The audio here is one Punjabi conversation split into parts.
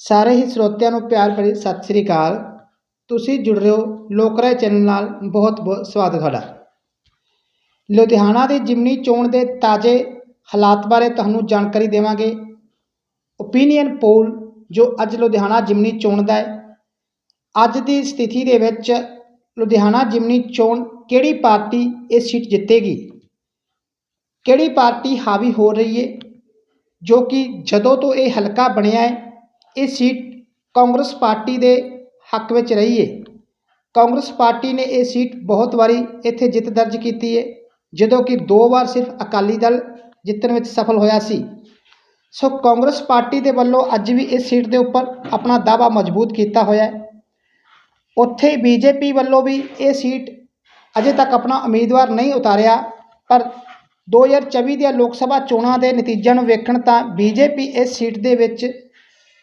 ਸਾਰੇ ਹੀ ਸਰੋਤਿਆਂ ਨੂੰ ਪਿਆਰ ਭਰੀ ਸਤਿ ਸ੍ਰੀ ਅਕਾਲ। ਤੁਸੀਂ ਜੁੜ ਰਹੇ ਹੋ ਲੋਕ ਰਾਏ ਚੈਨਲ ਨਾਲ। ਬਹੁਤ ਬਹੁਤ ਸਵਾਗਤ ਹੈ ਤੁਹਾਡਾ। ਲੁਧਿਆਣਾ ਦੀ ਜਿਮਨੀ ਚੋਣ ਦੇ ਤਾਜ਼ੇ ਹਾਲਾਤ ਬਾਰੇ ਤੁਹਾਨੂੰ ਜਾਣਕਾਰੀ ਦੇਵਾਂਗੇ। ਓਪੀਨੀਅਨ ਪੋਲ ਜੋ ਅੱਜ ਲੁਧਿਆਣਾ ਜਿਮਨੀ ਚੋਣ ਦਾ ਹੈ। ਅੱਜ ਦੀ ਸਥਿਤੀ ਦੇ ਵਿੱਚ ਲੁਧਿਆਣਾ ਜਿਮਨੀ ਚੋਣ ਕਿਹੜੀ ਪਾਰਟੀ ਇਹ ਸੀਟ ਜਿੱਤੇਗੀ? ਕਿਹੜੀ ਪਾਰਟੀ ਹਾਵੀ ਹੋ ਰਹੀ ਹੈ? ਜੋ ਕਿ ਜਦੋਂ ਤੋਂ ਇਹ ਹਲਕਾ ਬਣਿਆ ਹੈ ਇਹ ਸੀਟ ਕਾਂਗਰਸ ਪਾਰਟੀ ਦੇ ਹੱਕ ਵਿੱਚ ਰਹੀ ਹੈ ਕਾਂਗਰਸ ਪਾਰਟੀ ਨੇ ਇਹ ਸੀਟ ਬਹੁਤ ਵਾਰੀ ਇੱਥੇ ਜਿੱਤ ਦਰਜ ਕੀਤੀ ਹੈ ਜਦੋਂ ਕਿ ਦੋ ਵਾਰ ਸਿਰਫ ਅਕਾਲੀ ਦਲ ਜਿੱਤਣ ਵਿੱਚ ਸਫਲ ਹੋਇਆ ਸੀ। ਸੋ ਕਾਂਗਰਸ ਪਾਰਟੀ ਦੇ ਵੱਲੋਂ ਅੱਜ ਵੀ ਇਸ ਸੀਟ ਦੇ ਉੱਪਰ ਆਪਣਾ ਦਾਅਵਾ ਮਜ਼ਬੂਤ ਕੀਤਾ ਹੋਇਆ ਹੈ। ਉੱਥੇ ਬੀਜੇਪੀ ਵੱਲੋਂ ਵੀ ਇਹ ਸੀਟ ਅਜੇ ਤੱਕ ਆਪਣਾ ਉਮੀਦਵਾਰ ਨਹੀਂ ਉਤਾਰਿਆ, ਪਰ 2024 ਦੀਆਂ ਲੋਕ ਸਭਾ ਚੋਣਾਂ ਦੇ ਨਤੀਜਿਆਂ ਨੂੰ ਵੇਖਣ ਤਾਂ ਬੀਜੇਪੀ ਇਸ ਸੀਟ ਦੇ ਵਿੱਚ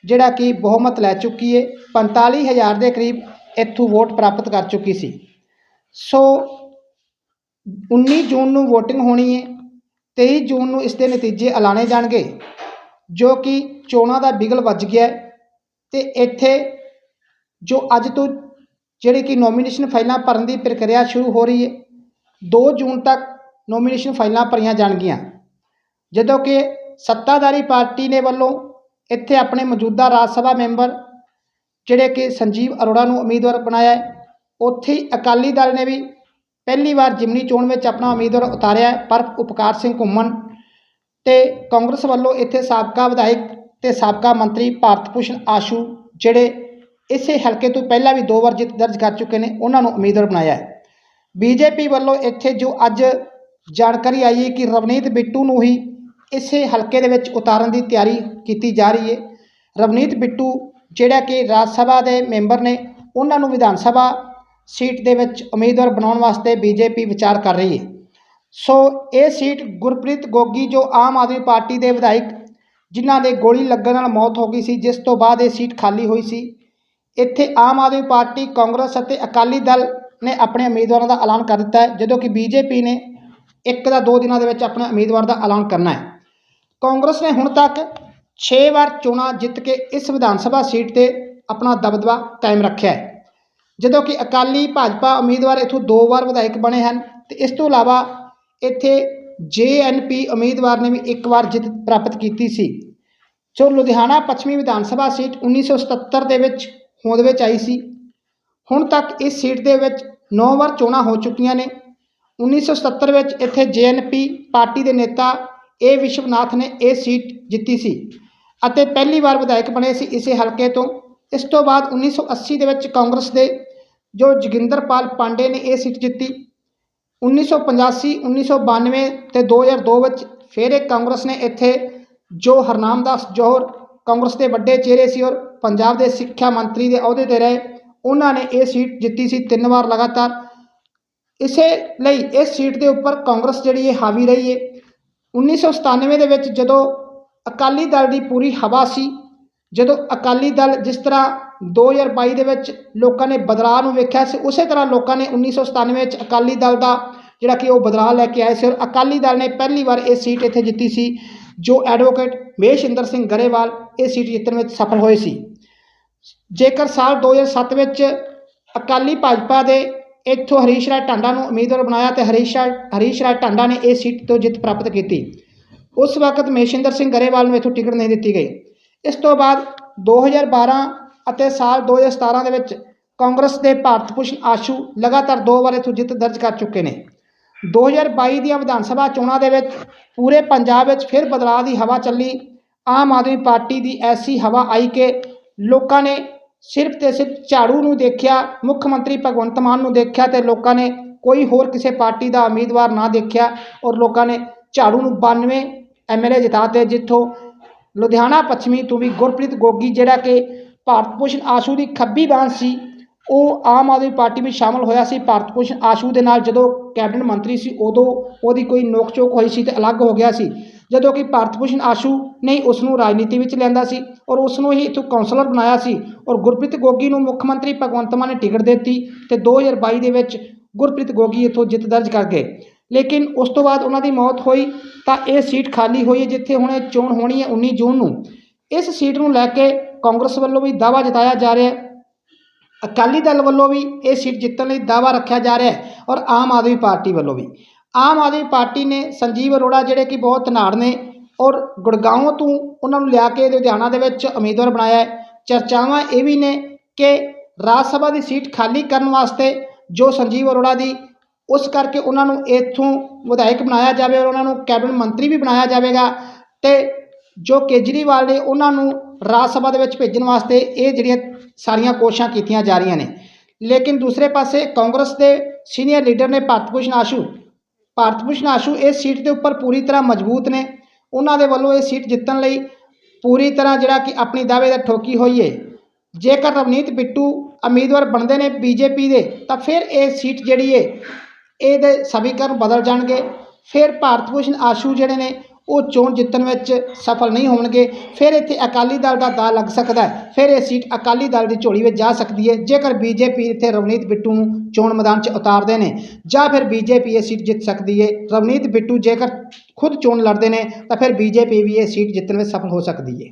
ਜਿਹੜਾ ਕਿ ਬਹੁਮਤ ਲੈ ਚੁੱਕੀ ਹੈ 45000 ਦੇ ਕਰੀਬ ਇੱਥੋਂ ਵੋਟ ਪ੍ਰਾਪਤ ਕਰ ਚੁੱਕੀ ਸੀ। ਸੋ 19 ਜੂਨ ਨੂੰ VOTING ਹੋਣੀ ਹੈ 23 ਜੂਨ ਨੂੰ ਇਸ ਦੇ ਨਤੀਜੇ ਐਲਾਨੇ ਜਾਣਗੇ, ਜੋ ਕਿ ਚੋਣਾਂ ਦਾ ਬਿਗਲ ਵੱਜ ਗਿਆ ਹੈ ਤੇ ਇੱਥੇ ਜੋ ਅੱਜ ਤੋਂ ਜਿਹੜੀ ਕਿ ਨੋਮੀਨੇਸ਼ਨ ਫਾਈਲਾਂ ਭਰਨ ਦੀ ਪ੍ਰਕਿਰਿਆ ਸ਼ੁਰੂ ਹੋ ਰਹੀ ਹੈ 2 ਜੂਨ ਤੱਕ ਨੋਮੀਨੇਸ਼ਨ ਫਾਈਲਾਂ ਭਰੀਆਂ ਜਾਣਗੀਆਂ। ਜਦੋਂ ਕਿ ਸੱਤਾਧਾਰੀ ਪਾਰਟੀ ਨੇ ਵੱਲੋਂ ਇੱਥੇ ਆਪਣੇ ਮੌਜੂਦਾ ਰਾਜ ਸਭਾ ਮੈਂਬਰ ਜਿਹੜੇ ਕਿ ਸੰਜੀਵ ਅਰੋੜਾ ਨੂੰ ਉਮੀਦਵਾਰ ਬਣਾਇਆ ਹੈ, ਉੱਥੇ ਹੀ ਅਕਾਲੀ ਦਲ ਨੇ ਵੀ ਪਹਿਲੀ ਵਾਰ ਜਿਮਨੀ ਚੋਣ ਵਿੱਚ ਆਪਣਾ ਉਮੀਦਵਾਰ ਉਤਾਰਿਆ ਹੈ, ਪਰ ਉਪਕਾਰ ਸਿੰਘ ਘੁੰਮਣ ਤੇ ਕਾਂਗਰਸ ਵੱਲੋਂ ਇੱਥੇ ਸਾਬਕਾ ਵਿਧਾਇਕ ਤੇ ਸਾਬਕਾ ਮੰਤਰੀ ਭਾਰਤ ਭੂਸ਼ਣ ਆਸ਼ੂ ਜਿਹੜੇ ਇਸੇ ਹਲਕੇ ਤੋਂ ਪਹਿਲਾਂ ਵੀ ਦੋ ਵਾਰ ਜਿੱਤ ਦਰਜ ਕਰ ਚੁੱਕੇ ਨੇ, ਉਹਨਾਂ ਨੂੰ ਉਮੀਦਵਾਰ ਬਣਾਇਆ ਹੈ। ਬੀਜੇਪੀ ਵੱਲੋਂ ਇੱਥੇ ਜੋ ਅੱਜ ਜਾਣਕਾਰੀ ਆਈ ਹੈ ਕਿ ਰਵਨੀਤ ਬਿੱਟੂ ਨੂੰ ਹੀ ਇਸੇ ਹਲਕੇ ਦੇ ਵਿੱਚ ਉਤਾਰਨ ਦੀ ਤਿਆਰੀ ਕੀਤੀ ਜਾ ਰਹੀ ਹੈ ਰਵਨੀਤ ਬਿੱਟੂ, ਜਿਹੜਾ ਕਿ ਰਾਜ ਸਭਾ ਦੇ ਮੈਂਬਰ ਨੇ, ਉਹਨਾਂ ਨੂੰ ਵਿਧਾਨ ਸਭਾ ਸੀਟ ਦੇ ਵਿੱਚ ਉਮੀਦਵਾਰ ਬਣਾਉਣ ਵਾਸਤੇ ਬੀਜੇਪੀ ਵਿਚਾਰ ਕਰ ਰਹੀ ਹੈ ਸੋ ਇਹ ਸੀਟ ਗੁਰਪ੍ਰੀਤ ਗੋਗੀ, ਜੋ ਆਮ ਆਦਮੀ ਪਾਰਟੀ ਦੇ ਵਿਧਾਇਕ, ਜਿਨ੍ਹਾਂ ਦੇ ਗੋਲੀ ਲੱਗਣ ਨਾਲ ਮੌਤ ਹੋ ਗਈ ਸੀ, ਜਿਸ ਤੋਂ ਬਾਅਦ ਇਹ ਸੀਟ ਖਾਲੀ ਹੋਈ ਸੀ। ਇੱਥੇ ਆਮ ਆਦਮੀ ਪਾਰਟੀ, ਕਾਂਗਰਸ ਅਤੇ ਅਕਾਲੀ ਦਲ ਨੇ ਆਪਣੇ ਉਮੀਦਵਾਰਾਂ ਦਾ ਐਲਾਨ ਕਰ ਦਿੱਤਾ ਹੈ, ਜਦੋਂ ਕਿ ਬੀਜੇਪੀ ਨੇ ਇੱਕ ਦਾ ਦੋ ਦਿਨਾਂ ਦੇ ਵਿੱਚ ਆਪਣੇ ਉਮੀਦਵਾਰ ਦਾ ਐਲਾਨ ਕਰਨਾ ਹੈ। ਕਾਂਗਰਸ ਨੇ ਹੁਣ ਤੱਕ 6 ਵਾਰ ਚੋਣਾਂ ਜਿੱਤ ਕੇ ਇਸ ਵਿਧਾਨ ਸਭਾ ਸੀਟ ਤੇ ਆਪਣਾ ਦਬਦਬਾ ਕਾਇਮ ਰੱਖਿਆ ਹੈ। ਜਦੋਂ ਕਿ ਅਕਾਲੀ ਭਾਜਪਾ ਉਮੀਦਵਾਰ ਇਥੋਂ ਦੋ ਵਾਰ ਵਿਧਾਇਕ ਬਣੇ ਹਨ ਤੇ ਇਸ ਤੋਂ ਇਲਾਵਾ ਇੱਥੇ ਜੇਐਨਪੀ ਉਮੀਦਵਾਰ ਨੇ ਵੀ ਇੱਕ ਵਾਰ ਜਿੱਤ ਪ੍ਰਾਪਤ ਕੀਤੀ ਸੀ। ਜੋ ਲੁਧਿਆਣਾ ਪੱਛਮੀ ਵਿਧਾਨ ਸਭਾ ਸੀਟ 1977 ਦੇ ਵਿੱਚ ਹੋਂਦ ਵਿੱਚ ਆਈ ਸੀ। ਹੁਣ ਤੱਕ ਇਸ ਸੀਟ ਦੇ ਵਿੱਚ 9 ਵਾਰ ਚੋਣਾਂ ਹੋ ਚੁੱਕੀਆਂ ਨੇ। 1977 ਵਿੱਚ ਇੱਥੇ ਜੇਐਨਪੀ ਪਾਰਟੀ ਦੇ ਨੇਤਾ ਏ ਵਿਸ਼ਵਨਾਥ ਨੇ ਇਹ ਸੀਟ ਜਿੱਤੀ ਸੀ ਅਤੇ ਪਹਿਲੀ ਵਾਰ ਵਿਧਾਇਕ ਬਣੇ ਸੀ ਇਸੇ ਹਲਕੇ ਤੋਂ। ਇਸ ਤੋਂ ਬਾਅਦ 1980 ਦੇ ਵਿੱਚ ਕਾਂਗਰਸ ਦੇ ਜੋ ਜੋਗਿੰਦਰਪਾਲ ਪਾਂਡੇ ਨੇ ਇਹ ਸੀਟ ਜਿੱਤੀ। 1985 1992 ਤੇ 2002 ਵਿੱਚ ਫਿਰ ਇਹ ਕਾਂਗਰਸ ਨੇ ਇੱਥੇ ਜੋ ਹਰਨਾਮਦਾਸ ਜੋਹਰ ਕਾਂਗਰਸ ਦੇ ਵੱਡੇ ਚਿਹਰੇ ਸੀ ਔਰ ਪੰਜਾਬ ਦੇ ਸਿੱਖਿਆ ਮੰਤਰੀ ਦੇ ਅਹੁਦੇ ਤੇ ਰਹੇ, ਉਹਨਾਂ ਨੇ ਇਹ ਸੀਟ ਜਿੱਤੀ ਸੀ ਤਿੰਨ ਵਾਰ ਲਗਾਤਾਰ। ਇਸੇ ਲਈ ਇਸ ਸੀਟ ਦੇ ਉੱਪਰ ਕਾਂਗਰਸ ਜਿਹੜੀ ਇਹ ਹਾਵੀ ਰਹੀ ਹੈ 1997 ਦੇ ਵਿੱਚ ਜਦੋਂ ਅਕਾਲੀ ਦਲ ਦੀ ਪੂਰੀ ਹਵਾ ਸੀ, ਜਦੋਂ ਅਕਾਲੀ ਦਲ ਜਿਸ ਤਰ੍ਹਾਂ 2022 ਦੇ ਵਿੱਚ ਲੋਕਾਂ ਨੇ ਬਦਲਾਅ ਨੂੰ ਵੇਖਿਆ ਸੀ, ਉਸੇ ਤਰ੍ਹਾਂ ਲੋਕਾਂ ਨੇ 1997 ਵਿੱਚ ਅਕਾਲੀ ਦਲ ਦਾ ਜਿਹੜਾ ਕਿ ਉਹ ਬਦਲਾਅ ਲੈ ਕੇ ਆਏ ਸੀ ਔਰ ਅਕਾਲੀ ਦਲ ਨੇ ਪਹਿਲੀ ਵਾਰ ਇਹ ਸੀਟ ਇੱਥੇ ਜਿੱਤੀ ਸੀ, ਜੋ ਐਡਵੋਕੇਟ ਮਹੇਸ਼ਿੰਦਰ ਸਿੰਘ ਗਰੇਵਾਲ ਇਹ ਸੀਟ ਜਿੱਤਣ ਵਿੱਚ ਸਫਲ ਹੋਏ ਸੀ। ਜੇਕਰ ਸਾਲ 2007 ਵਿੱਚ ਅਕਾਲੀ ਭਾਜਪਾ ਦੇ ਇੱਥੋਂ ਹਰੀਸ਼ ਰਾਏ ਢਾਂਡਾ ਨੂੰ ਉਮੀਦਵਾਰ ਬਣਾਇਆ ਤੇ ਹਰੀਸ਼ ਰਾਏ ਹਰੀਸ਼ ਰਾਏ ਢਾਂਡਾ ਨੇ ਇਹ ਸੀਟ ਤੋਂ ਜਿੱਤ ਪ੍ਰਾਪਤ ਕੀਤੀ। ਉਸ ਵਕਤ ਮੇਸ਼ਿੰਦਰ ਸਿੰਘ ਗਰੇਵਾਲ ਨੂੰ ਇੱਥੋਂ ਟਿਕਟ ਨਹੀਂ ਦਿੱਤੀ ਗਈ। ਇਸ ਤੋਂ ਬਾਅਦ 2012 ਅਤੇ ਸਾਲ 2017 ਦੇ ਵਿੱਚ ਕਾਂਗਰਸ ਦੇ ਭਾਰਤ ਭੂਸ਼ਣ ਆਸ਼ੂ ਲਗਾਤਾਰ ਦੋ ਵਾਰ ਇੱਥੋਂ ਜਿੱਤ ਦਰਜ ਕਰ ਚੁੱਕੇ ਨੇ। 2022 ਦੀਆਂ ਵਿਧਾਨ ਸਭਾ ਚੋਣਾਂ ਦੇ ਵਿੱਚ ਪੂਰੇ ਪੰਜਾਬ ਵਿੱਚ ਫਿਰ ਬਦਲਾਅ ਦੀ ਹਵਾ ਚੱਲੀ। ਆਮ ਆਦਮੀ ਪਾਰਟੀ ਦੀ ਐਸੀ ਹਵਾ ਆਈ ਕਿ ਲੋਕਾਂ ਨੇ ਸਿਰਫ ਤੇ ਸਿਰਫ ਝਾੜੂ ਨੂੰ ਦੇਖਿਆ, ਮੁੱਖ ਮੰਤਰੀ ਭਗਵੰਤ ਮਾਨ ਨੂੰ ਦੇਖਿਆ ਤੇ ਲੋਕਾਂ ਨੇ ਕੋਈ ਹੋਰ ਕਿਸੇ ਪਾਰਟੀ ਦਾ ਉਮੀਦਵਾਰ ਨਾ ਦੇਖਿਆ ਔਰ ਲੋਕਾਂ ਨੇ ਝਾੜੂ ਨੂੰ 92 ਐਮਐਲਏ ਜਿਤਾਤੇ, ਜਿੱਥੋਂ ਲੁਧਿਆਣਾ ਪੱਛਮੀ ਤੋਂ ਵੀ ਗੁਰਪ੍ਰੀਤ ਗੋਗੀ ਜਿਹੜਾ ਕਿ ਭਾਰਤ ਭੂਸ਼ਣ ਆਸ਼ੂ ਦੀ ਖੱਬੀ ਬਾਂਹ ਸੀ, ਉਹ ਆਮ ਆਦਮੀ ਪਾਰਟੀ ਵਿੱਚ ਸ਼ਾਮਲ ਹੋਇਆ ਸੀ। ਭਾਰਤ ਭੂਸ਼ਣ ਆਸ਼ੂ ਦੇ ਨਾਲ ਜਦੋਂ ਕੈਬਨਿਟ ਮੰਤਰੀ ਸੀ, ਉਦੋਂ ਉਹਦੀ ਕੋਈ ਨੋਕ ਚੋਕ ਹੋਈ ਸੀ ਤੇ ਅਲੱਗ ਹੋ ਗਿਆ ਸੀ। ਜਦੋਂ ਕਿ ਭਾਰਤ ਭੂਸ਼ਣ ਆਸ਼ੂ ਨੇ ਉਸ ਨੂੰ ਰਾਜਨੀਤੀ ਵਿੱਚ ਲਿਆਂਦਾ ਸੀ ਔਰ ਉਸ ਨੂੰ ਹੀ ਇੱਥੋਂ ਕਾਉਂਸਲਰ ਬਣਾਇਆ ਸੀ ਔਰ ਗੁਰਪ੍ਰੀਤ ਗੋਗੀ ਨੂੰ ਮੁੱਖ ਮੰਤਰੀ ਭਗਵੰਤ ਮਾਨ ਨੇ ਟਿਕਟ ਦਿੱਤੀ ਤੇ 2022 ਦੇ ਵਿੱਚ ਗੁਰਪ੍ਰੀਤ ਗੋਗੀ ਇੱਥੋਂ ਜਿੱਤ ਦਰਜ ਕਰ ਗਏ। ਲੇਕਿਨ ਉਸ ਤੋਂ ਬਾਅਦ ਉਹਨਾਂ ਦੀ ਮੌਤ ਹੋਈ ਤਾਂ ਇਹ ਸੀਟ ਖਾਲੀ ਹੋਈ ਹੈ ਜਿੱਥੇ ਹੁਣ ਇਹ ਚੋਣ ਹੋਣੀ ਹੈ 19 ਜੂਨ ਨੂੰ। ਇਸ ਸੀਟ ਨੂੰ ਲੈ ਕੇ ਕਾਂਗਰਸ ਵੱਲੋਂ ਵੀ ਦਾਅਵਾ ਜਤਾਇਆ ਜਾ ਰਿਹਾ ਹੈ। ਅਕਾਲੀ ਦਲ ਵੱਲੋਂ ਵੀ ਇਹ ਸੀਟ ਜਿੱਤਣ ਲਈ ਦਾਅਵਾ ਰੱਖਿਆ ਜਾ ਰਿਹਾ ਹੈ ਔਰ ਆਮ ਆਦਮੀ ਪਾਰਟੀ ਵੱਲੋਂ ਵੀ। ਆਮ ਆਦਮੀ ਪਾਰਟੀ ਨੇ ਸੰਜੀਵ ਅਰੋੜਾ ਜਿਹੜੇ ਕਿ ਬਹੁਤ ਧਨਾੜ ਨੇ ਔਰ ਗੁੜਗਾਉਂ ਤੋਂ ਉਹਨਾਂ ਨੂੰ ਲਿਆ ਕੇ ਲੁਧਿਆਣਾ ਦੇ ਵਿੱਚ ਉਮੀਦਵਾਰ ਬਣਾਇਆ ਹੈ। ਚਰਚਾਵਾਂ ਇਹ ਵੀ ਨੇ ਕਿ ਰਾਜ ਸਭਾ ਦੀ ਸੀਟ ਖਾਲੀ ਕਰਨ ਵਾਸਤੇ ਜੋ ਸੰਜੀਵ ਅਰੋੜਾ ਦੀ, ਉਸ ਕਰਕੇ ਉਹਨਾਂ ਨੂੰ ਇੱਥੋਂ ਵਿਧਾਇਕ ਬਣਾਇਆ ਜਾਵੇ ਔਰ ਉਹਨਾਂ ਨੂੰ ਕੈਬਨਿਟ ਮੰਤਰੀ ਵੀ ਬਣਾਇਆ ਜਾਵੇਗਾ ਤੇ ਜੋ ਕੇਜਰੀਵਾਲ ਨੇ ਉਹਨਾਂ ਨੂੰ ਰਾਜ ਸਭਾ ਦੇ ਵਿੱਚ ਭੇਜਣ ਵਾਸਤੇ ਇਹ ਜਿਹੜੀਆਂ ਸਾਰੀਆਂ ਕੋਸ਼ਿਸ਼ਾਂ ਕੀਤੀਆਂ ਜਾ ਰਹੀਆਂ ਨੇ। ਲੇਕਿਨ ਦੂਸਰੇ ਪਾਸੇ ਕਾਂਗਰਸ ਦੇ ਸੀਨੀਅਰ ਲੀਡਰ ਨੇ ਭਾਰਤ ਭੂਸ਼ਣ ਆਸ਼ੂ ਭਾਰਤ ਭੂਸ਼ਣ ਆਸ਼ੂ ਇਸ ਸੀਟ ਦੇ ਉੱਪਰ ਪੂਰੀ ਤਰ੍ਹਾਂ ਮਜ਼ਬੂਤ ਨੇ। ਉਹਨਾਂ ਦੇ ਵੱਲੋਂ ਇਹ ਸੀਟ ਜਿੱਤਣ ਲਈ ਪੂਰੀ ਤਰ੍ਹਾਂ ਜਿਹੜਾ ਕਿ ਆਪਣੀ ਦਾਅਵੇ ਦਾ ਠੋਕੀ ਹੋਈ ਹੈ ਜੇਕਰ ਰਵਨੀਤ ਬਿੱਟੂ ਉਮੀਦਵਾਰ ਬਣਦੇ ਨੇ ਬੀਜੇਪੀ ਦੇ, ਤਾਂ ਫਿਰ ਇਹ ਸੀਟ ਜਿਹੜੀ ਹੈ ਇਹਦੇ ਸਮੀਕਰਨ ਬਦਲ ਜਾਣਗੇ। ਫਿਰ ਭਾਰਤ ਭੂਸ਼ਣ ਆਸ਼ੂ ਜਿਹੜੇ ਨੇ ਉਹ ਚੋਣ ਜਿੱਤਣ ਵਿੱਚ ਸਫਲ ਨਹੀਂ ਹੋਣਗੇ, ਫਿਰ ਇੱਥੇ ਅਕਾਲੀ ਦਲ ਦਾ ਦਾ ਲੱਗ ਸਕਦਾ ਹੈ। ਫਿਰ ਇਹ ਸੀਟ ਅਕਾਲੀ ਦਲ ਦੀ ਝੋਲੀ ਵਿੱਚ ਜਾ ਸਕਦੀ ਹੈ। ਜੇਕਰ ਬੀਜੇਪੀ ਇੱਥੇ ਰਵਨੀਤ ਬਿੱਟੂ ਨੂੰ ਚੋਣ ਮੈਦਾਨ 'ਚ ਉਤਾਰਦੇ ਨੇ, ਜਾਂ ਫਿਰ ਬੀਜੇਪੀ ਇਹ ਸੀਟ ਜਿੱਤ ਸਕਦੀ ਹੈ। ਰਵਨੀਤ ਬਿੱਟੂ ਜੇਕਰ ਖੁਦ ਚੋਣ ਲੜਦੇ ਨੇ, ਤਾਂ ਫਿਰ ਬੀਜੇਪੀ ਵੀ ਇਹ ਸੀਟ ਜਿੱਤਣ ਵਿੱਚ ਸਫਲ ਹੋ ਸਕਦੀ ਹੈ।